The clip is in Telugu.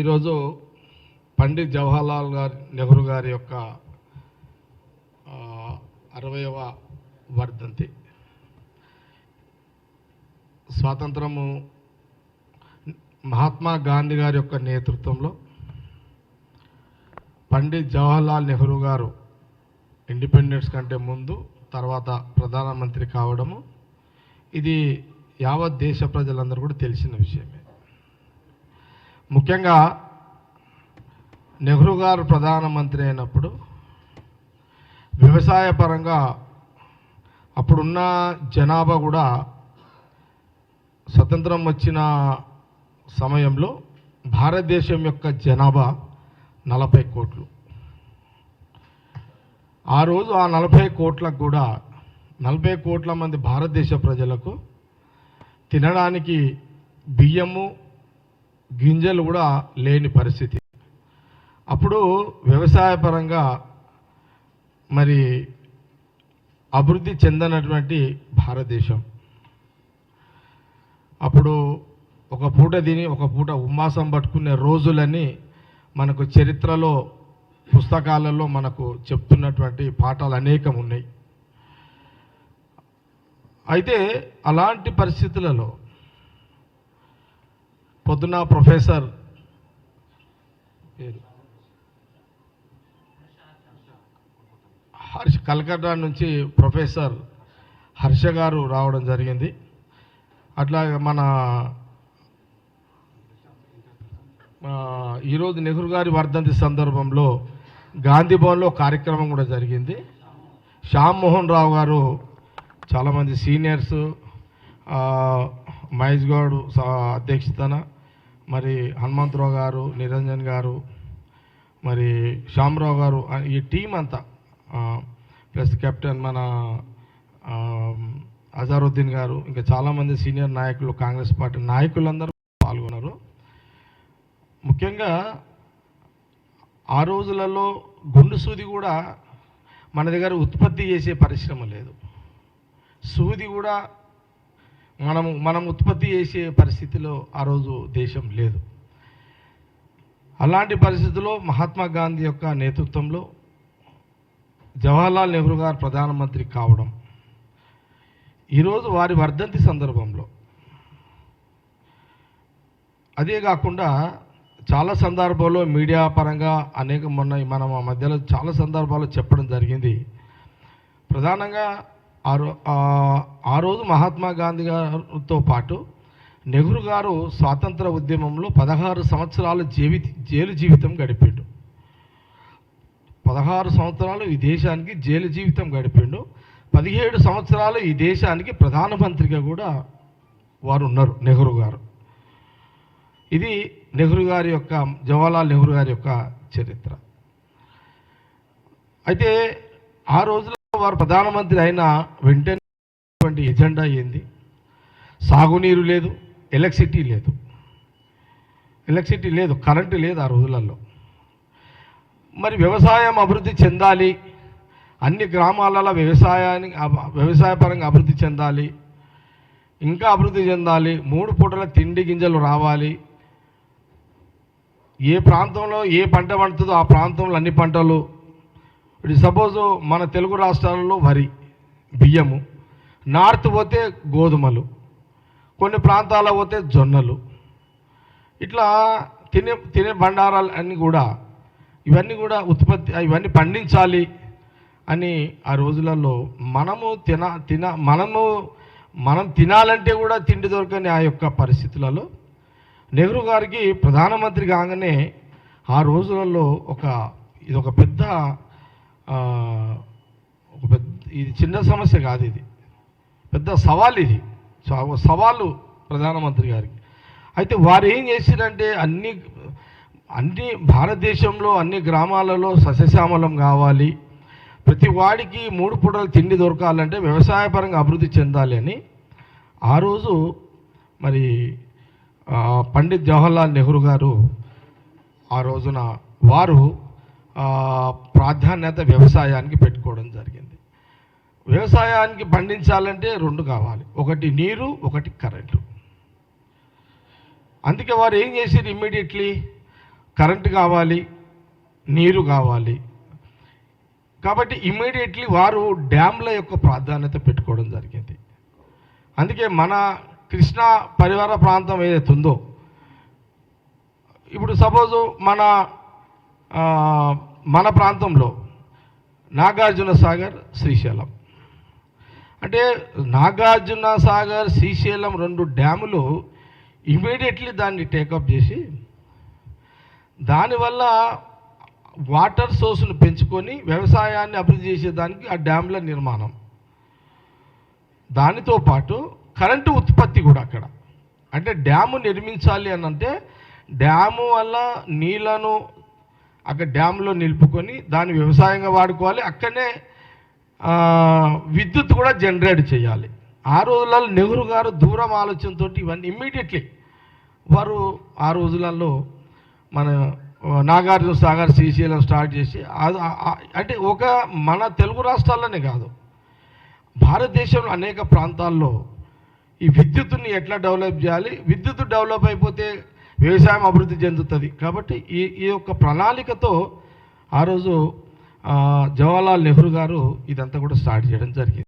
ఈరోజు పండిత్ జవహర్లాల్ గారి నెహ్రూ గారి యొక్క అరవైవ అరవయవ వర్ధంతి. స్వాతంత్రము మహాత్మా గాంధీ గారి యొక్క నేతృత్వంలో పండిత్ జవహర్లాల్ నెహ్రూ గారు ఇండిపెండెన్స్ కంటే ముందు తర్వాత ప్రధానమంత్రి కావడము ఇది యావత్ దేశ ప్రజలందరూ కూడా తెలిసిన విషయమే. ముఖ్యంగా నెహ్రూ గారు ప్రధానమంత్రి అయినప్పుడు వ్యవసాయ పరంగా అప్పుడున్న జనాభా కూడా స్వతంత్రం వచ్చిన సమయంలో భారతదేశం యొక్క జనాభా నలభై కోట్లు. ఆ రోజు ఆ నలభై కోట్లకు కూడా నలభై కోట్ల మంది భారతదేశ ప్రజలకు తినడానికి బియ్యము గింజలు కూడా లేని పరిస్థితి. అప్పుడు వ్యవసాయపరంగా మరి అభివృద్ధి చెందనటువంటి భారతదేశం. అప్పుడు ఒక పూట తిని ఒక పూట ఉమ్మాసం పట్టుకునే రోజులని మనకు చరిత్రలో పుస్తకాలలో మనకు చెప్తున్నటువంటి పాఠాలు అనేకం ఉన్నాయి అయితే అలాంటి పరిస్థితులలో పొద్దున ప్రొఫెసర్ పేరు. హర్ష కలకత్తా నుంచి ప్రొఫెసర్ హర్ష గారు రావడం జరిగింది. అట్లాగే మన ఈరోజు నెహ్రూ గారి వర్ధంతి సందర్భంలో గాంధీ భవన్లో కార్యక్రమం కూడా జరిగింది. శ్యామ్మోహన్ రావు గారు చాలామంది సీనియర్స్ మహేష్ గౌడ్ స- అధ్యక్షతన మరి హనుమంతరావు గారు నిరంజన్ గారు మరి శ్యామరావు గారు ఈ టీం అంతా ప్లస్ కెప్టెన్ మన అజారుద్దీన్ గారు ఇంకా చాలామంది సీనియర్ నాయకులు కాంగ్రెస్ పార్టీ నాయకులందరూ పాల్గొన్నారు. ముఖ్యంగా ఆ రోజులలో గుండు సూది కూడా మన దగ్గర ఉత్పత్తి చేసే పరిశ్రమ లేదు. సూది కూడా మనం మనం ఉత్పత్తి చేసే పరిస్థితిలో ఆ రోజు దేశం లేదు. అలాంటి పరిస్థితుల్లో మహాత్మా గాంధీ యొక్క నేతృత్వంలో జవహర్లాల్ నెహ్రూ గారు ప్రధానమంత్రి కావడం ఈరోజు వారి వర్ధంతి సందర్భంలో. అదే కాకుండా చాలా సందర్భాల్లో మీడియా పరంగా అనేక మొన్న మనం మధ్యలో చాలా సందర్భాల్లో చెప్పడం జరిగింది. ప్రధానంగా ఆ రో ఆ- రోజు మహాత్మా గాంధీ గారితో పాటు నెహ్రూ గారు స్వాతంత్ర ఉద్యమంలో పదహారు సంవత్సరాలు జీవి జైలు జీవితం గడిపాడు. పదహారు సంవత్సరాలు ఈ దేశానికి జైలు జీవితం గడిపాడు. పదిహేడు సంవత్సరాలు ఈ దేశానికి ప్రధానమంత్రిగా కూడా వారు ఉన్నారు నెహ్రూ గారు. ఇది నెహ్రూ గారి యొక్క జవహర్లాల్ నెహ్రూ గారి యొక్క చరిత్ర. అయితే ఆ రోజులో వారు ప్రధానమంత్రి అయిన వెంటనే ఎజెండా ఏంది? సాగునీరు లేదు ఎలక్ట్రిసిటీ లేదు. ఎలక్ట్రిసిటీ లేదు కరెంటు లేదు ఆ రోజులలో. మరి వ్యవసాయం అభివృద్ధి చెందాలి అన్ని గ్రామాలలో వ్యవసాయానికి వ్యవసాయపరంగా అభివృద్ధి చెందాలి ఇంకా అభివృద్ధి చెందాలి మూడు పూటల తిండి గింజలు రావాలి. ఏ ప్రాంతంలో ఏ పంట పండుతుందో ఆ ప్రాంతంలో అన్ని పంటలు ఇప్పుడు సపోజ్ మన తెలుగు రాష్ట్రాలలో వరి బియ్యము నార్త్ పోతే గోధుమలు కొన్ని ప్రాంతాల్లో పోతే జొన్నలు ఇట్లా తినే తినే బండారాలు అన్నీ కూడా ఇవన్నీ కూడా ఉత్పత్తి ఇవన్నీ పండించాలి అని ఆ రోజులలో మనము తిన తిన మనము మనం తినాలంటే కూడా తిండి దొరకని ఆ యొక్క పరిస్థితులలో నెహ్రూ గారికి ప్రధానమంత్రి కాగానే ఆ రోజులలో ఒక ఇది ఒక పెద్ద ఇది చిన్న సమస్య కాదు ఇది. పెద్ద సవాల్ ఇది. సవ- సవాలు ప్రధానమంత్రి గారికి. అయితే వారు ఏం చేసిరంటే అన్ని అన్ని భారతదేశంలో అన్ని గ్రామాలలో సస్యశ్యామలం కావాలి. ప్రతి వాడికి మూడు పూటలు తిండి దొరకాలంటే వ్యవసాయపరంగా అభివృద్ధి చెందాలి అని ఆ రోజు మరి పండిత్ జవహర్లాల్ నెహ్రూ గారు ఆ రోజున వారు ప్రాధాన్యత వ్యవసాయానికి పెట్టుకోవడం జరిగింది. వ్యవసాయానికి పండించాలంటే రెండు కావాలి. ఒకటి నీరు ఒకటి కరెంటు. అందుకే వారు ఏం చేశారు ఇమ్మీడియట్లీ? కరెంటు కావాలి నీరు కావాలి. కాబట్టి ఇమ్మీడియట్లీ వారు డ్యామ్ల యొక్క ప్రాధాన్యత పెట్టుకోవడం జరిగింది. అందుకే మన కృష్ణా పరివార ప్రాంతం ఏదైతే ఉందో ఇప్పుడు సపోజు మన మన ప్రాంతంలో నాగార్జున సాగర్ శ్రీశైలం. అంటే నాగార్జున సాగర్ శ్రీశైలం రెండు డ్యాములు ఇమీడియట్లీ దాన్ని టేకప్ చేసి దానివల్ల వాటర్ సోర్స్ను పెంచుకొని వ్యవసాయాన్ని అభివృద్ధి చేసేదానికి ఆ డ్యామ్ల నిర్మాణం. దానితో పాటు కరెంటు ఉత్పత్తి కూడా అక్కడ. అంటే డ్యాము నిర్మించాలి అని అంటే డ్యాము వల్ల నీళ్ళను అక్కడ డ్యాంలో నిలుపుకొని దాన్ని వ్యవసాయంగా వాడుకోవాలి. అక్కడనే విద్యుత్ కూడా జనరేట్ చేయాలి. ఆ రోజులలో నెహ్రూ గారు దూరం ఆలోచనతో ఇవన్నీ ఇమ్మీడియట్లీ వారు ఆ రోజులలో మన నాగార్జున సాగర్ శ్రీశైలం స్టార్ట్ చేసి అంటే ఒక మన తెలుగు రాష్ట్రాల్లోనే కాదు భారతదేశంలో అనేక ప్రాంతాల్లో ఈ విద్యుత్తుని ఎట్లా డెవలప్ చేయాలి విద్యుత్ డెవలప్ అయిపోతే వ్యవసాయం అభివృద్ధి చెందుతుంది. కాబట్టి ఈ ఈ యొక్క ప్రణాళికతో ఆ రోజు జవహర్లాల్ నెహ్రూ గారు ఇదంతా కూడా స్టార్ట్ చేయడం జరిగింది.